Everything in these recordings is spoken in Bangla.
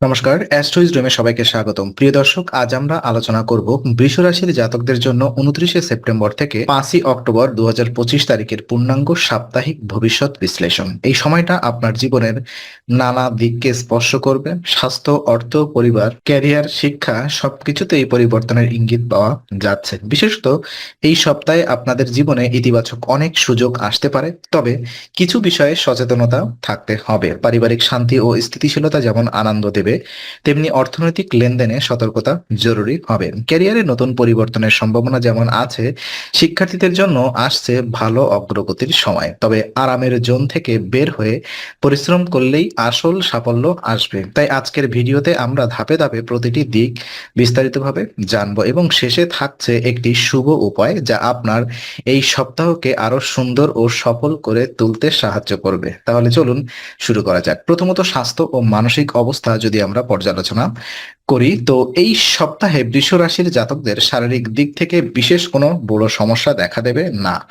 নমস্কার অ্যাস্ট্রোইজ রুমে সবাইকে স্বাগতম। প্রিয় দর্শক, আজ আমরা আলোচনা করব বৃষ রাশির জাতকদের জন্য উনত্রিশে সেপ্টেম্বর থেকে পাঁচই অক্টোবর দুহাজার পঁচিশ তারিখের পূর্ণাঙ্গ সাপ্তাহিক ভবিষ্যৎ বিশ্লেষণ। এই সময়টা আপনার জীবনের নানা দিককে স্পর্শ করবে। স্বাস্থ্য, অর্থ, পরিবার, ক্যারিয়ার, শিক্ষা সবকিছুতে এই পরিবর্তনের ইঙ্গিত পাওয়া যাচ্ছে। বিশেষত এই সপ্তাহে আপনাদের জীবনে ইতিবাচক অনেক সুযোগ আসতে পারে, তবে কিছু বিষয়ে সচেতনতা থাকতে হবে। পারিবারিক শান্তি ও স্থিতিশীলতা যেমন আনন্দ দেবে তেমনি অর্থনৈতিক লেনদেনে সতর্কতা জরুরি হবে। ক্যারিয়ারে নতুন পরিবর্তনের সম্ভাবনা যেমন আছে, শিক্ষার্থীদের জন্য আসছে ভালো অগ্রগতির সময়। তবে আরামের জোন থেকে বের হয়ে পরিশ্রম করলেই আসল সাফল্য আসবে। তাই আজকের ভিডিওতে আমরা ধাপে ধাপে প্রতিটি দিক বিস্তারিতভাবে জানব এবং শেষে থাকছে একটি শুভ উপায় যা আপনার এই সপ্তাহকে আরও সুন্দর ও সফল করে তুলতে সাহায্য করবে। তাহলে চলুন শুরু করা যাক। প্রথমত স্বাস্থ্য ও মানসিক অবস্থা যদি আমরা পর্যালোচনা করি। তো এই সপ্তাহে বৃষ রাশির জাতকদের শারীরিক দিক থেকে বিশেষ কোনো বড় সমস্যা দেখা দেবে? না।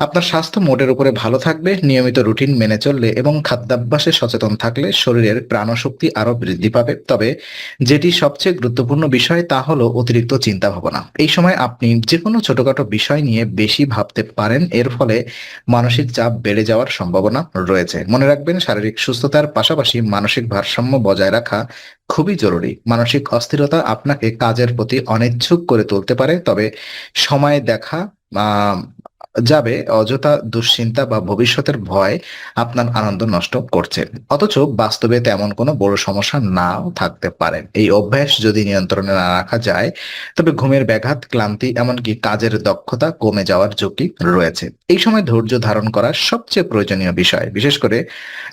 আপনার স্বাস্থ্য মোটের উপরে ভালো থাকবে, নিয়মিত রুটিন মেনে চললে এবং খাদ্যাভ্যাসে সচেতন থাকলে শরীরের প্রাণশক্তি আরও বৃদ্ধি পাবে। তবে যেটি সবচেয়ে গুরুত্বপূর্ণ বিষয় তা হলো অতিরিক্ত চিন্তা ভাবনা এই সময় আপনি যে কোনো ছোটখাটো বিষয় নিয়ে বেশি ভাবতে পারেন, এর ফলে মানসিক চাপ বেড়ে যাওয়ার সম্ভাবনা রয়েছে। মনে রাখবেন, শারীরিক সুস্থতার পাশাপাশি মানসিক ভারসাম্য বজায় রাখা খুবই জরুরি। মানসিক অস্থিরতা আপনাকে কাজের প্রতি অনিচ্ছুক করে তুলতে পারে, তবে সময় দেখা যাবে অযথা দুশ্চিন্তা বা ভবিষ্যতের ভয় আপনার আনন্দ নষ্ট করছে। অথচ বাস্তবে তেমন কোনো বড় সমস্যা নাও থাকতে পারে। এই অভ্যাস যদি নিয়ন্ত্রণে না রাখা যায়, তবে ঘুমের ব্যাঘাত, ক্লান্তি, এমনকি কাজের দক্ষতা কমে যাওয়ার ঝুঁকি রয়েছে। এই সময় ধৈর্য ধারণ করা সবচেয়ে প্রয়োজনীয় বিষয়। বিশেষ করে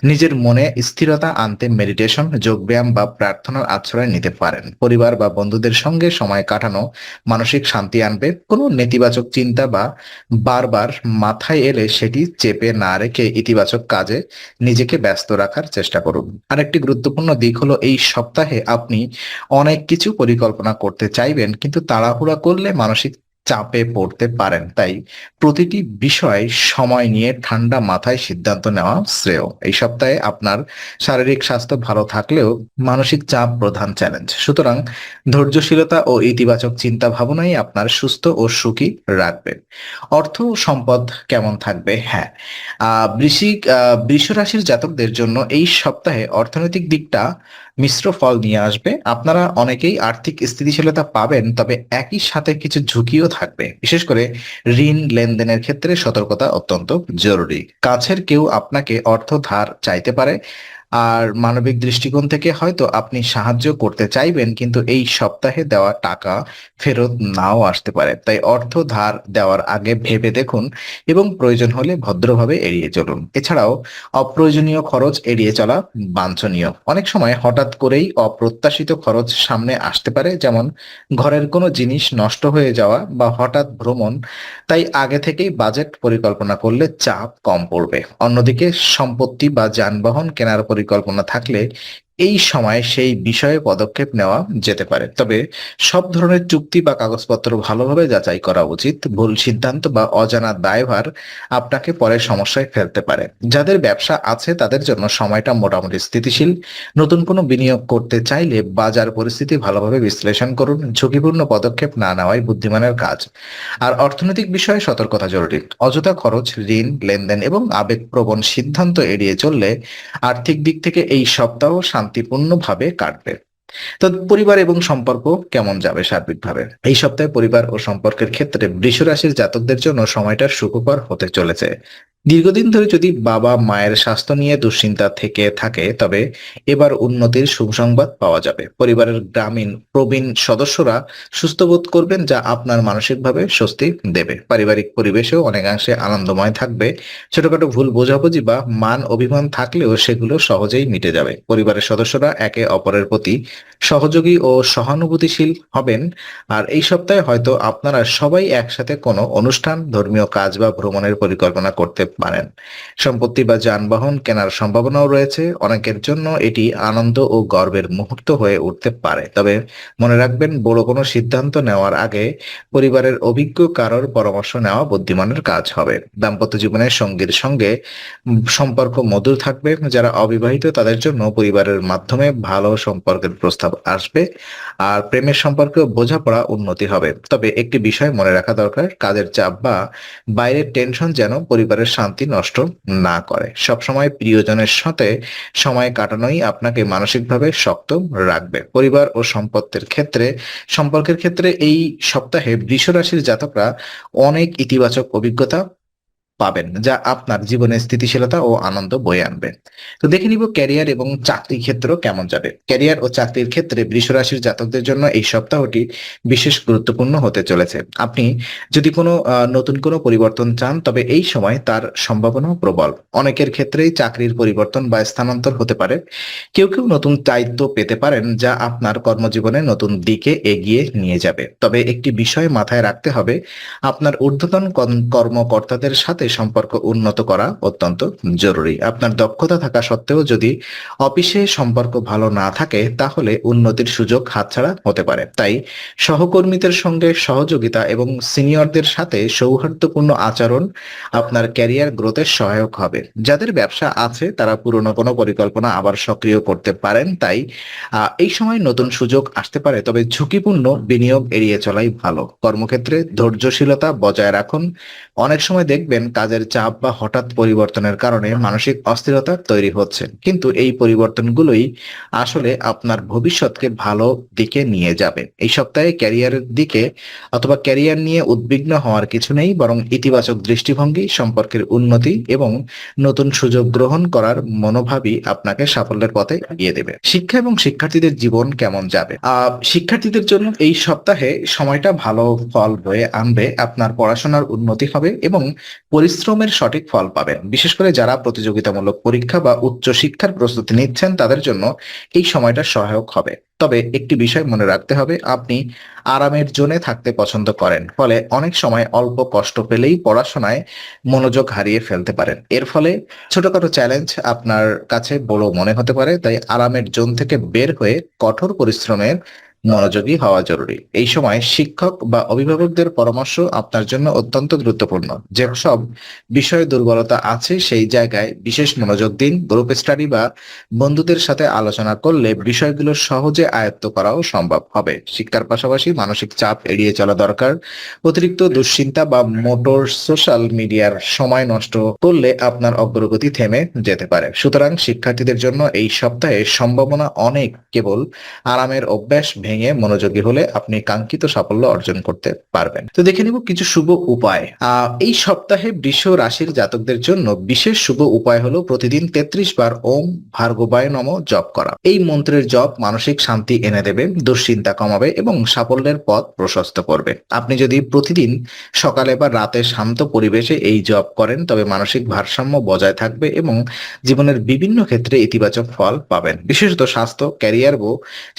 নিজের মনে স্থিরতা আনতে মেডিটেশন যোগব্যায়াম বা প্রার্থনার আশ্রয় নিতে পারেন। পরিবার বা বন্ধুদের সঙ্গে সময় কাটানো মানসিক শান্তি আনবে। কোনো নেতিবাচক চিন্তা বা বারবার মাথায় এলে সেটি চেপে না রেখে ইতিবাচক কাজে নিজেকে ব্যস্ত রাখার চেষ্টা করুন। আরেকটি গুরুত্বপূর্ণ দিক হলো, এই সপ্তাহে আপনি অনেক কিছু পরিকল্পনা করতে চাইবেন, কিন্তু তাড়াহুড়া করলে মানসিক চাপে পড়তে পারেন। তাই প্রতিটি বিষয় সময় নিয়ে ঠান্ডা মাথায় সিদ্ধান্ত নেওয়া শ্রেয়। এই সপ্তাহে আপনার শারীরিক স্বাস্থ্য ভালো থাকলেও মানসিক চাপ প্রধান চ্যালেঞ্জ সুতরাং ধৈর্যশীলতা ও ইতিবাচক চিন্তা ভাবনাই আপনার সুস্থ ও সুখী রাখবে। অর্থ সম্পদ কেমন থাকবে? হ্যাঁ বৃশ্চিক, আহ বৃষ রাশির জাতকদের জন্য এই সপ্তাহে অর্থনৈতিক দিকটা মিশ্র ফল নিয়ে আসবে। আপনারা অনেকেই আর্থিক স্থিতিশীলতা পাবেন, তবে একই সাথে কিছু ঝুঁকিও থাকবে। বিশেষ করে ঋণ লেনদেনের ক্ষেত্রে সতর্কতা অত্যন্ত জরুরি। কাছের কেউ আপনাকে অর্থ ধার চাইতে পারে আর মানবিক দৃষ্টিকোণ থেকে হয়তো আপনি সাহায্য করতে চাইবেন, কিন্তু এই সপ্তাহে দেওয়া টাকা ফেরত নাও আসতে পারে। তাই অর্থ ধার দেওয়ার আগে ভেবে দেখুন এবং প্রয়োজন হলে ভদ্রভাবে এড়িয়ে চলুন। এছাড়াও, অপ্রয়োজনীয় খরচ এড়িয়ে চলা বাঞ্ছনীয়। অনেক সময় হঠাৎ করেই অপ্রত্যাশিত খরচ সামনে আসতে পারে, যেমন ঘরের কোনো জিনিস নষ্ট হয়ে যাওয়া বা হঠাৎ ভ্রমণ, তাই আগে থেকেই বাজেট পরিকল্পনা করলে চাপ কম পড়বে। অন্যদিকে, সম্পত্তি বা যানবাহন কেনার পরিকল্পনা থাকলে এই সময় সেই বিষয়ে পদক্ষেপ নেওয়া যেতে পারে। তবে সব ধরনের চুক্তি বা কাগজপত্র ভালোভাবে যাচাই করা উচিত, ভুল সিদ্ধান্ত বা অজানা দায়ভার আপনাকে পরে সমস্যায় ফেলতে পারে। যাদের ব্যবসা আছে তাদের জন্য সময়টা মোটামুটি স্থিতিশীল। নতুন কোনো বিনিয়োগ করতে চাইলে বাজার পরিস্থিতি ভালোভাবে বিশ্লেষণ করুন, ঝুঁকিপূর্ণ পদক্ষেপ না নেওয়াই বুদ্ধিমানের কাজ। আর অর্থনৈতিক বিষয়ে সতর্কতা জরুরি। অযথা খরচ, ঋণ, লেনদেন এবং আবেগপ্রবণ সিদ্ধান্ত এড়িয়ে চললে আর্থিক দিক থেকে এই সপ্তাহ শান্তিপূর্ণভাবে কাটবে। তো পরিবার এবং সম্পর্ক কেমন যাবে সার্বিকভাবে? এই সপ্তাহে পরিবার ও সম্পর্কের ক্ষেত্রে বৃষ রাশির জাতকদের জন্য সময়টা সুখকর হতে চলেছে। দীর্ঘদিন ধরে যদি বাবা মায়ের স্বাস্থ্য নিয়ে দুশ্চিন্তা থেকে থাকে, তবে এবার উন্নতির সুসংবাদ পাওয়া যাবে। পরিবারের গ্রামীণ, প্রবীণ সদস্যরা সুস্থ বোধ করবেন, যা আপনার মানসিকভাবে স্বস্তি দেবে। পারিবারিক পরিবেশেও অনেকাংশে আনন্দময় থাকবে। ছোটখাটো ভুল বোঝাবুঝি বা মান অভিমান থাকলেও সেগুলো সহজেই মিটে যাবে। পরিবারের সদস্যরা একে অপরের প্রতি সহযোগী ও সহানুভূতিশীল হবেন। আর এই সপ্তাহে হয়তো আপনারা সবাই একসাথে কোনো অনুষ্ঠান, ধর্মীয় কাজ বা ভ্রমণের পরিকল্পনা করতে পারেন। সম্পত্তি বা যানবাহন কেনার সম্ভাবনাও রয়েছে। অনেকের জন্য এটি আনন্দ ও গর্বের মুহূর্ত হয়ে উঠতে পারে। তবে মনে রাখবেন, বড় কোনো সিদ্ধান্ত নেওয়ার আগে পরিবারের অভিজ্ঞ কারোর পরামর্শ নেওয়া বুদ্ধিমানের কাজ হবে। দাম্পত্য জীবনের সঙ্গীর সঙ্গে সম্পর্ক মধুর থাকবে। যারা অবিবাহিত, তাদের জন্য পরিবারের মাধ্যমে ভালো সম্পর্কের প্রস্তাব আসবে আর প্রেমের সম্পর্কে বোঝাপড়া উন্নতি হবে। তবে একটি বিষয় মনে রাখা দরকার, কাজের চাপ বা বাইরের টেনশন যেন পরিবারের শান্তি নষ্ট না করে। সবসময় প্রিয়জনের সাথে সময় কাটানোই আপনাকে মানসিকভাবে শক্ত রাখবে। পরিবার ও সম্পত্তির ক্ষেত্রে, সম্পর্কের ক্ষেত্রে এই সপ্তাহে বৃষ রাশির জাতকরা অনেক ইতিবাচক অভিজ্ঞতা পাবেন, যা আপনার জীবনে স্থিতিশীলতা ও আনন্দ বয়ে আনবে। তো দেখে নিব ক্যারিয়ার এবং চাকরি ক্ষেত্র কেমন যাবে। ক্যারিয়ার ও চাকরির ক্ষেত্রে বৃষ রাশির জাতকদের জন্য এই সপ্তাহটি বিশেষ গুরুত্বপূর্ণ হতে চলেছে। আপনি যদি কোনো নতুন কোনো পরিবর্তন চান, তবে এই সময় তার সম্ভাবনা প্রবল। অনেকের ক্ষেত্রেই চাকরির পরিবর্তন বা স্থানান্তর হতে পারে। কেউ কেউ নতুন দায়িত্ব পেতে পারেন, যা আপনার কর্মজীবনে নতুন দিকে এগিয়ে নিয়ে যাবে। তবে একটি বিষয় মাথায় রাখতে হবে, আপনার ঊর্ধ্বতন কর্ম- কর্মকর্তাদের সাথে সম্পর্ক উন্নত করা অত্যন্ত জরুরি। আপনার দক্ষতা থাকা সত্ত্বেও যদি অফিসে সম্পর্ক ভালো না থাকে, তাহলে উন্নতির সুযোগ হাতছাড়া হতে পারে। তাই সহকর্মীদের সঙ্গে সহযোগিতা এবং সিনিয়রদের সাথে সৌহার্দ্যপূর্ণ আচরণ আপনার ক্যারিয়ার গ্রোথের সহায়ক হবে। যাদের ব্যবসা আছে, তারা পুরনো কোনো পরিকল্পনা আবার সক্রিয় করতে পারেন। তাই এই সময় নতুন সুযোগ আসতে পারে, তবে ঝুঁকিপূর্ণ বিনিয়োগ এড়িয়ে চলাই ভালো। কর্মক্ষেত্রে ধৈর্যশীলতা বজায় রাখুন। অনেক সময় দেখবেন কাজের চাপ বা হঠাৎ পরিবর্তনের কারণে মানসিক অস্থিরতা তৈরি হচ্ছে। কিন্তু এই পরিবর্তনগুলোই আসলে আপনার ভবিষ্যৎকে ভালো দিকে নিয়ে যাবে। এই সপ্তাহে ক্যারিয়ারের দিকে অথবা ক্যারিয়ার নিয়ে উদ্বিগ্ন হওয়ার কিছু নেই, বরং ইতিবাচক দৃষ্টিভঙ্গি, সম্পর্কের উন্নতি এবং নতুন সুযোগ গ্রহণ করার মনোভাবই আপনাকে সাফল্যের পথে এগিয়ে দেবে। শিক্ষা এবং শিক্ষার্থীদের জীবন কেমন যাবে? শিক্ষার্থীদের জন্য এই সপ্তাহে সময়টা ভালো ফল বয়ে আনবে। আপনার পড়াশোনার উন্নতি হবে এবং পরিশ্রমের সঠিক ফল পাবেন। বিশেষ করে যারা প্রতিযোগিতামূলক পরীক্ষা বা উচ্চ শিক্ষার প্রস্তুতি নিচ্ছেন, তাদের জন্য এই সময়টা সহায়ক হবে। তবে একটি বিষয় মনে রাখতে হবে, আপনি আরামের জোনে থাকতে পছন্দ করেন, ফলে অনেক সময় অল্প কষ্ট পেলেই পড়াশোনায় মনোযোগ হারিয়ে ফেলতে পারেন। এর ফলে ছোটখাটো চ্যালেঞ্জ আপনার কাছে বড় মনে হতে পারে, তাই আরামের জোন থেকে বের হয়ে কঠোর পরিশ্রমের মনোযোগী হওয়া জরুরি। এই সময় শিক্ষক বা অভিভাবকদের পরামর্শ আপনার জন্য অত্যন্ত গুরুত্বপূর্ণ। যে সব বিষয়ে দুর্বলতা আছে সেই জায়গায় বিশেষ মনোযোগ দিন গ্রুপ স্টাডি বা বন্ধুদের সাথে আলোচনা করলে বিষয়গুলো সহজে আয়ত্ত করাও সম্ভব হবে। শিক্ষার পাশাপাশি মানসিক চাপ এড়িয়ে চলা দরকার। অতিরিক্ত দুশ্চিন্তা বা মোটর সোশ্যাল মিডিয়ার সময় নষ্ট করলে আপনার অগ্রগতি থেমে যেতে পারে। সুতরাং শিক্ষার্থীদের জন্য এই সপ্তাহে সম্ভাবনা অনেক। কেবল আরামের অভ্যাস ভেঙে মনোযোগী হলে আপনি কাঙ্ক্ষিত সাফল্য অর্জন করতে পারবেন। তো দেখে নিব কিছু শুভ উপায়। এই সপ্তাহে বৃষ রাশির জাতকদের জন্য বিশেষ শুভ উপায় হলো প্রতিদিন তেত্রিশ বার ওম ভার্গবায় নম জপ করা। এই মন্ত্রের জপ মানসিক শান্তি এনে দেবে, দুশ্চিন্তা কমাবে এবং সাফল্যের পথ প্রশস্ত করবে। আপনি যদি প্রতিদিন সকালে বা রাতে শান্ত পরিবেশে এই জপ করেন, তবে মানসিক ভারসাম্য বজায় থাকবে এবং জীবনের বিভিন্ন ক্ষেত্রে ইতিবাচক ফল পাবেন। বিশেষত স্বাস্থ্য, ক্যারিয়ার ও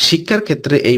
শিক্ষার ক্ষেত্রে এই